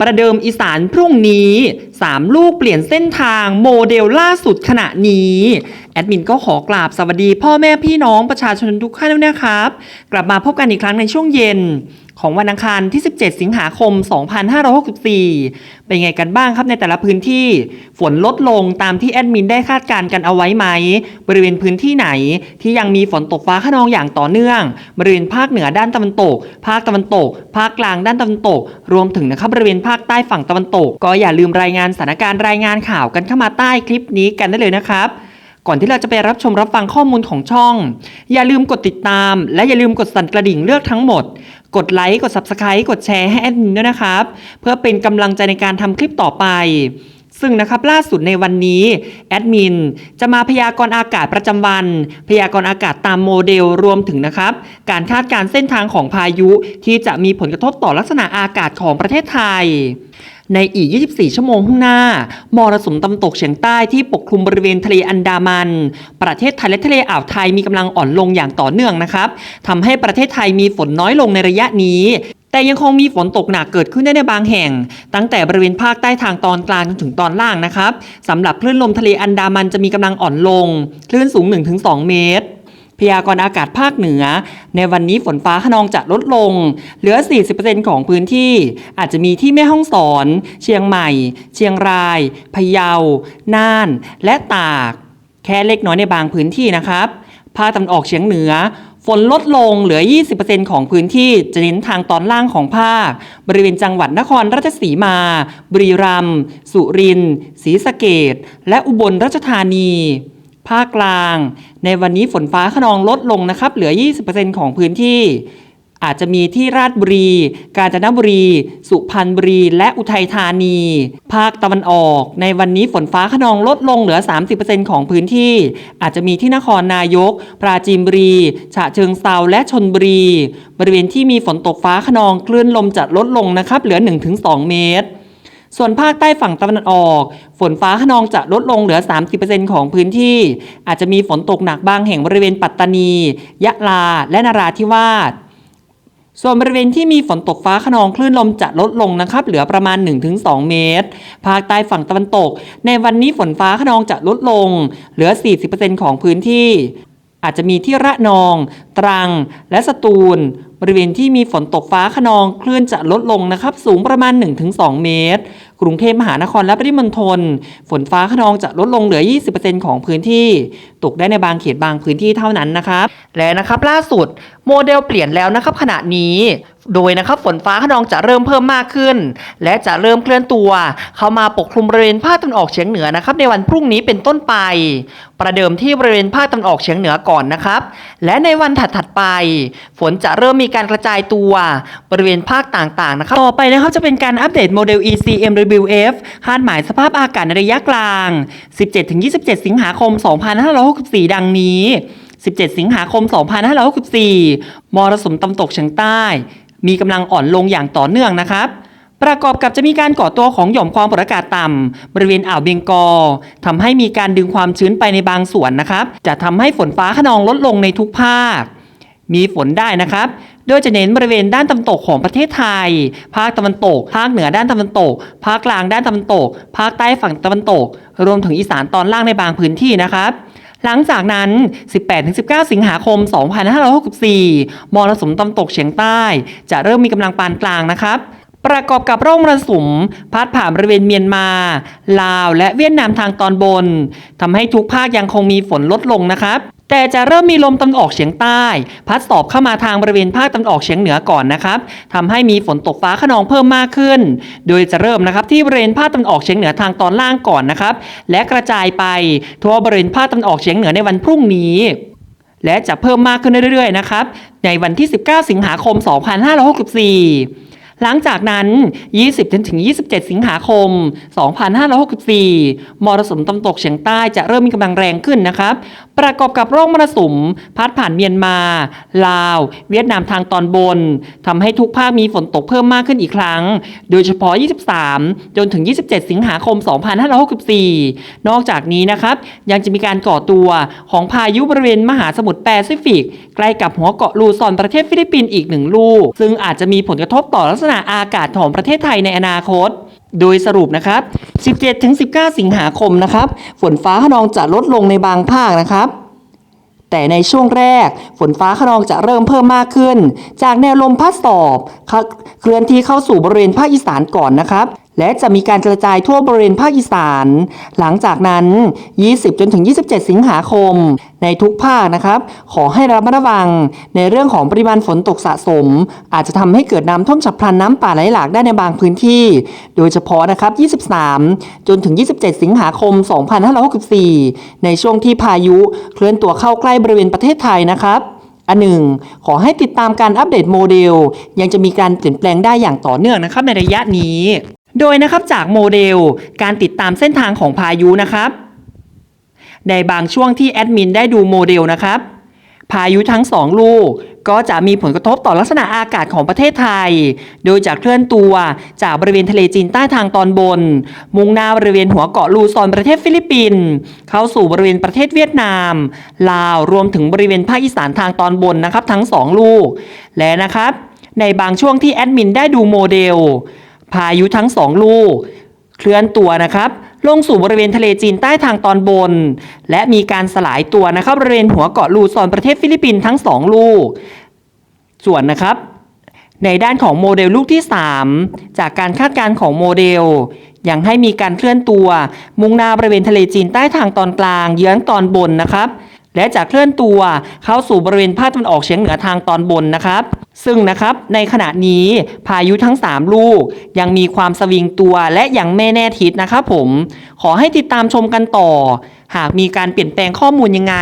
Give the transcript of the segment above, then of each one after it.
ประเดิมอีสานพรุ่งนี้ 3 ลูกเปลี่ยนเส้นทางโมเดลล่าสุดขณะนี้ แอดมินก็ขอกราบสวัสดีพ่อแม่พี่น้องประชาชนทุกท่านด้วยนะครับ กลับมาพบกันอีกครั้งในช่วงเย็น ของวันอังคารที่ 17 สิงหาคม 2564 เป็นไงกันบ้างครับในแต่ละพื้นที่ฝนลดลงตามที่แอดมินได้คาดการณ์กันเอาไว้ไหม บริเวณพื้นที่ไหนที่ยังมีฝนตกฟ้าขนองอย่างต่อเนื่อง บริเวณภาคเหนือด้านตะวันตก ภาคตะวันตก ภาคกลางด้านตะวันตก รวมถึงนะครับบริเวณภาคใต้ฝั่งตะวันตก ก็อย่าลืมรายงานสถานการณ์รายงานข่าวกันเข้ามาใต้คลิปนี้กันได้เลยนะครับก่อนที่เราจะไปรับชมรับฟังข้อมูลของช่อง อย่าลืมกดติดตาม และอย่าลืมกดสั่นกระดิ่งเลือกทั้งหมด กดไลค์ กด Subscribe กดแชร์ให้แอดมินด้วยนะครับ เพื่อเป็นกำลังใจในการทำคลิปต่อไป ซึ่งนะครับล่าสุดในวันนี้แอดมินจะมาพยากรณ์อากาศประจำวัน พยากรณ์อากาศตามโมเดลรวมถึงนะครับ การคาดการเส้นทางของพายุที่จะมีผลกระทบต่อลักษณะอากาศของประเทศไทยในอีก 24 ชั่วโมงข้างหน้า มรสุมตะวันตกเฉียงใต้ที่ปกคลุมบริเวณทะเลอันดามัน ประเทศไทยและทะเลอ่าวไทยมีกำลังอ่อนลงอย่างต่อเนื่องนะครับทำให้ประเทศไทยมีฝนน้อยลงในระยะนี้ แต่ยังคงมีฝนตกหนักเกิดขึ้นได้ในบางแห่ง ตั้งแต่บริเวณภาคใต้ทางตอนกลางจนถึงตอนล่างนะครับสำหรับคลื่นลมทะเลอันดามันจะมีกำลังอ่อนลง คลื่นสูง 1-2 เมตร พยากรณ์อากาศภาคเหนือ ในวันนี้ฝนฟ้าขนองจะลดลง เหลือ 40%ของพื้นที่ อาจจะมีที่แม่ฮ่องสอน เชียงใหม่ เชียงราย พะเยา น่าน และตาก แค่เล็กน้อยในบางพื้นที่นะครับภาคตะวันออกเฉียงเหนือ ฝนลดลงเหลือ 20%ของพื้นที่จะเน้นทางตอนล่างของภาค บริเวณจังหวัดนครราชสีมา บุรีรัมย์ สุรินทร์ ศรีสะเกดและอุบลราชธานี ภาคกลาง ในวันนี้ฝนฟ้าขนองลดลงนะครับ เหลือ 20%ของพื้นที่ อาจจะมีที่ราชบุรี กาญจนบุรี สุพรรณบุรี และอุทัยธานี ภาคตะวันออก ในวันนี้ฝนฟ้าขนองลดลงเหลือ 30%ของพื้นที่ อาจจะมีที่นครนายก ปราจีนบุรี ฉะเชิงเซาและชนบุรี บริเวณที่มีฝนตกฟ้าขนองคลื่นลมจะลดลงนะครับเหลือ 1-2 เมตรส่วนภาคใต้ฝั่งตะวันออก ฝนฟ้าขนองจะลดลงเหลือ 30%ของพื้นที่ อาจจะมีฝนตกหนักบางแห่งบริเวณปัตตานี ยะลา และนราธิวาส ส่วนบริเวณที่มีฝนตกฟ้าขนองคลื่นลมจะลดลงนะครับ เหลือประมาณ 1-2 เมตร ภาคใต้ฝั่งตะวันตก ในวันนี้ฝนฟ้าขนองจะลดลง เหลือ 40%ของพื้นที่ อาจจะมีที่ระนอง ตรัง และสตูล บริเวณที่มีฝนตกฟ้าขนองคลื่นจะลดลงนะครับ สูงประมาณ 1-2 เมตร กรุงเทพมหานครและปริมณฑลฝนฟ้าขนองจะลดลงเหลือ 20%ของพื้นที่ ตกได้ในบางเขตบางพื้นที่เท่านั้นนะครับ และนะครับล่าสุดโมเดลเปลี่ยนแล้วนะครับขณะนี้ โดยนะครับฝนฟ้าขนองจะเริ่มเพิ่มมากขึ้น และจะเริ่มเคลื่อนตัว เข้ามาปกคลุมบริเวณภาคตะวันออกเฉียงเหนือนะครับในวันพรุ่งนี้เป็นต้นไป ประเดิมที่บริเวณภาคตะวันออกเฉียงเหนือก่อนนะครับ และในวันถัดๆไป ฝนจะเริ่มมีการกระจายตัวบริเวณภาคต่างๆนะครับต่อไปนะครับจะเป็นการอัปเดตโมเดล ECMWF คาดหมายสภาพอากาศในระยะกลาง 17-27 สิงหาคม 2564 ดังนี้ 17 สิงหาคม 2564 มรสุมตะวันตกเฉียงใต้ มีกำลังอ่อนลงอย่างต่อเนื่องนะครับประกอบกับจะมีการก่อตัวของหย่อมความกดอากาศต่ำบริเวณอ่าวเบงกอทำให้มีการดึงความชื้นไปในบางส่วนนะครับ จะทำให้ฝนฟ้าขนองลดลงในทุกภาค มีฝนได้นะครับ โดยจะเน้นบริเวณด้านตะวันตกของประเทศไทย ภาคตะวันตก ภาคเหนือด้านตะวันตก ภาคกลางด้านตะวันตก ภาคใต้ฝั่งตะวันตก รวมถึงอีสานตอนล่างในบางพื้นที่นะครับ หลังจากนั้น 18-19 สิงหาคม 2564 มรสุมตะวันตกเฉียงใต้ จะเริ่มมีกำลังปานกลางนะครับประกอบกับร่องมรสุมพัดผ่านบริเวณเมียนมา ลาวและเวียดนามทางตอนบนทำให้ทุกภาคยังคงมีฝนลดลงนะครับ แต่จะเริ่มมีลมตะวันออกเฉียงใต้ พัดสอบเข้ามาทางบริเวณภาคตะวันออกเฉียงเหนือก่อนนะครับทำให้มีฝนตกฟ้าขนองเพิ่มมากขึ้น โดยจะเริ่มนะครับที่บริเวณภาคตะวันออกเฉียงเหนือทางตอนล่างก่อนนะครับ และกระจายไปทั่วบริเวณภาคตะวันออกเฉียงเหนือในวันพรุ่งนี้ และจะเพิ่มมากขึ้นเรื่อยๆนะครับ ในวันที่ 19 สิงหาคม 2564 หลังจากนั้น 20-27 สิงหาคม 2564 มรสุมตะวันตกเฉียงใต้จะเริ่มมีกำลังแรงขึ้นนะครับ ประกอบกับร่องมรสุม พัดผ่านเมียนมา ลาว เวียดนามทางตอนบน ทำให้ทุกภาคมีฝนตกเพิ่มมากขึ้นอีกครั้ง โดยเฉพาะ 23 จนถึง 27 สิงหาคม 2564 นอกจากนี้นะครับ ยังจะมีการก่อตัวของพายุบริเวณมหาสมุทรแปซิฟิก ใกล้กับหัวเกาะลูซอนประเทศฟิลิปปินส์อีกหนึ่งลูก ซึ่งอาจจะมีผลกระทบต่อลักษณะณะอากาศของประเทศไทยในอนาคต โดยสรุปนะครับ 17-19 สิงหาคมนะครับ ฝนฟ้าขนองจะลดลงในบางภาคนะครับแต่ในช่วงแรกฝนฟ้าขนองจะเริ่มเพิ่มมากขึ้น จากแนวลมพัดสอบ เคลื่อนที่เข้าสู่บริเวณภาคอีสานก่อนนะครับ และจะมีการกระจายทั่วบริเวณภาคอีสาน หลังจากนั้น 20 จนถึง 27 สิงหาคม ในทุกภาคนะครับ ขอให้ระมัดระวัง ในเรื่องของปริมาณฝนตกสะสม อาจจะทำให้เกิดน้ำท่วมฉับพลันน้ำป่าไหลหลากได้ในบางพื้นที่ โดยเฉพาะนะครับ 23 จนถึง 27 สิงหาคม 2564 ในช่วงที่พายุเคลื่อนตัวเข้าใกล้บริเวณประเทศไทยนะครับอันหนึ่งขอให้ติดตามการอัปเดตโมเดล ยังจะมีการเปลี่ยนแปลงได้อย่างต่อเนื่องนะครับในระยะนี้ โดยนะครับจากโมเดลการติดตามเส้นทางของพายุนะครับ ในบางช่วงที่แอดมินได้ดูโมเดลนะครับ พายุทั้งสองลูกก็จะมีผลกระทบต่อลักษณะอากาศของประเทศไทย โดยจะเคลื่อนตัวจากบริเวณทะเลจีนใต้ทางตอนบน มุ่งหน้าบริเวณหัวเกาะลูซอนประเทศฟิลิปปินส์เข้าสู่บริเวณประเทศเวียดนาม ลาวรวมถึงบริเวณภาคอีสานทางตอนบนนะครับ ทั้งสองลูก และนะครับ ในบางช่วงที่แอดมินได้ดูโมเดล พายุทั้งสองลูก เคลื่อนตัวนะครับลงสู่บริเวณทะเลจีนใต้ทางตอนบน และมีการสลายตัวนะครับบริเวณหัวเกาะลูซอนประเทศฟิลิปปินส์ทั้งสองลูก ส่วนนะครับ ในด้านของโมเดลลูกที่ 3 จากการคาดการณ์ของโมเดล ยังให้มีการเคลื่อนตัว มุ่งหน้าบริเวณทะเลจีนใต้ทางตอนกลาง เยื้องตอนบนนะครับ และจะเคลื่อนตัวเข้าสู่บริเวณภาคตะวันออกเฉียงเหนือทางตอนบนนะครับ ซึ่งนะครับในขณะนี้พายุทั้ง 3 ลูก ยังมีความสวิงตัวและยังไม่แน่ทิศนะครับผมขอให้ติดตามชมกันต่อ หากมีการเปลี่ยนแปลงข้อมูลยังไง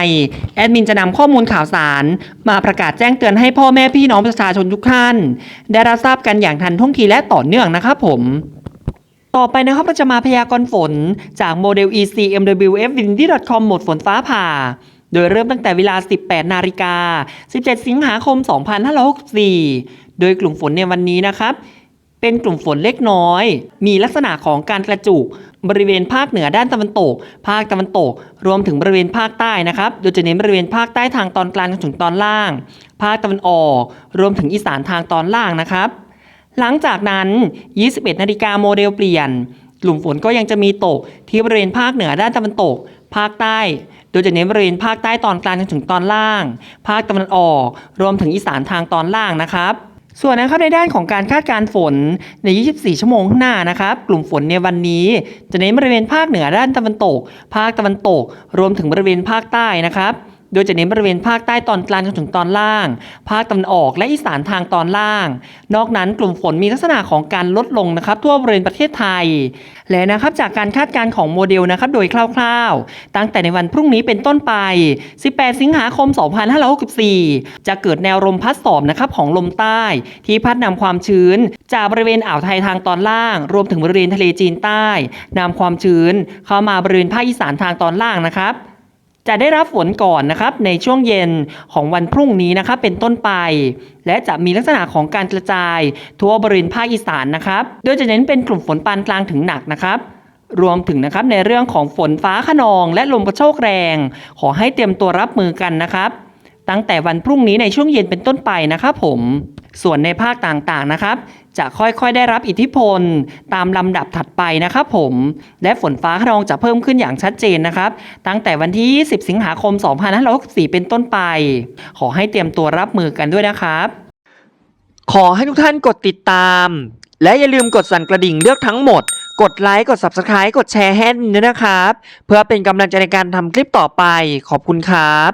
แอดมินจะนำข้อมูลข่าวสาร มาประกาศแจ้งเตือนให้พ่อแม่พี่น้องประชาชนทุกท่าน ได้รับทราบกันอย่างทันท่วงทีและต่อเนื่องนะครับผมต่อไปนะครับเราจะมาพยากรณ์ฝนจากโมเดล ECMWF Windy.com หมดฝนฟ้าผ่า โดยเริ่มตั้งแต่เวลา 18 นาฬิกา 17 สิงหาคม 2564 โดยกลุ่มฝนในวันนี้นะครับ เป็นกลุ่มฝนเล็กน้อย มีลักษณะของการกระจุกบริเวณภาคเหนือด้านตะวันตก ภาคตะวันตก รวมถึงบริเวณภาคใต้นะครับ โดยจะเน้นบริเวณภาคใต้ทางตอนกลางจนถึงตอนล่าง ภาคตะวันออก รวมถึงอีสานทางตอนล่างนะครับ หลังจากนั้น 21 นาฬิกาโมเดลเปลี่ยน กลุ่มฝนก็ยังจะมีตกที่บริเวณภาคเหนือด้านตะวันตก ภาคใต้โดยจะเน้นบริเวณภาคใต้ตอนกลางจนถึงตอนล่าง ภาคตะวันออก รวมถึงอีสานทางตอนล่างนะครับส่วนนะครับในด้านของการคาดการฝนใน 24 ชั่วโมงข้างหน้านะครับ กลุ่มฝนในวันนี้ จะเน้นบริเวณภาคเหนือด้านตะวันตก ภาคตะวันตก รวมถึงบริเวณภาคใต้นะครับ โดยจะเน้นบริเวณภาคใต้ตอนกลางจนถึงตอนล่าง ภาคตะวันออกและอีสานทางตอนล่าง นอกนั้นกลุ่มฝนมีลักษณะของการลดลงนะครับทั่วบริเวณประเทศไทย และนะครับจากการคาดการณ์ของโมเดลนะครับโดยคร่าวๆ ตั้งแต่ในวันพรุ่งนี้เป็นต้นไป 18 สิงหาคม 2564 จะเกิดแนวลมพัดสอบนะครับของลมใต้ ที่พัดนำความชื้น จากบริเวณอ่าวไทยทางตอนล่าง รวมถึงบริเวณทะเลจีนใต้นำความชื้นเข้ามาบริเวณภาคอีสานทางตอนล่างนะครับ จะได้รับฝนก่อนนะครับในช่วงเย็นของวันพรุ่งนี้นะครับเป็นต้นไป และจะมีลักษณะของการกระจายทั่วบริเวณภาคอีสานนะครับ โดยจะเน้นเป็นกลุ่มฝนปานกลางถึงหนักนะครับรวมถึงนะครับในเรื่องของฝนฟ้าขนอง และลมกระโชกแรง ขอให้เตรียมตัวรับมือกันนะครับ ตั้งแต่วันพรุ่งนี้ในช่วงเย็นเป็นต้นไปนะครับผม ส่วนในภาคต่างๆนะครับ จะค่อยๆได้รับอิทธิพลตามลำดับถัดไปนะครับผม และฝนฟ้าขนองจะเพิ่มขึ้นอย่างชัดเจนนะครับ ตั้งแต่วันที่20สิงหาคม 2564 เป็นต้นไป ขอให้เตรียมตัวรับมือกันด้วยนะครับ ขอให้ทุกท่านกดติดตาม และอย่าลืมกดสั่นกระดิ่งเลือกทั้งหมด กดไลค์กด Subscribe กดแชร์ให้ด้วยนะครับ เพื่อเป็นกำลังใจในการทำคลิปต่อไปขอบคุณครับ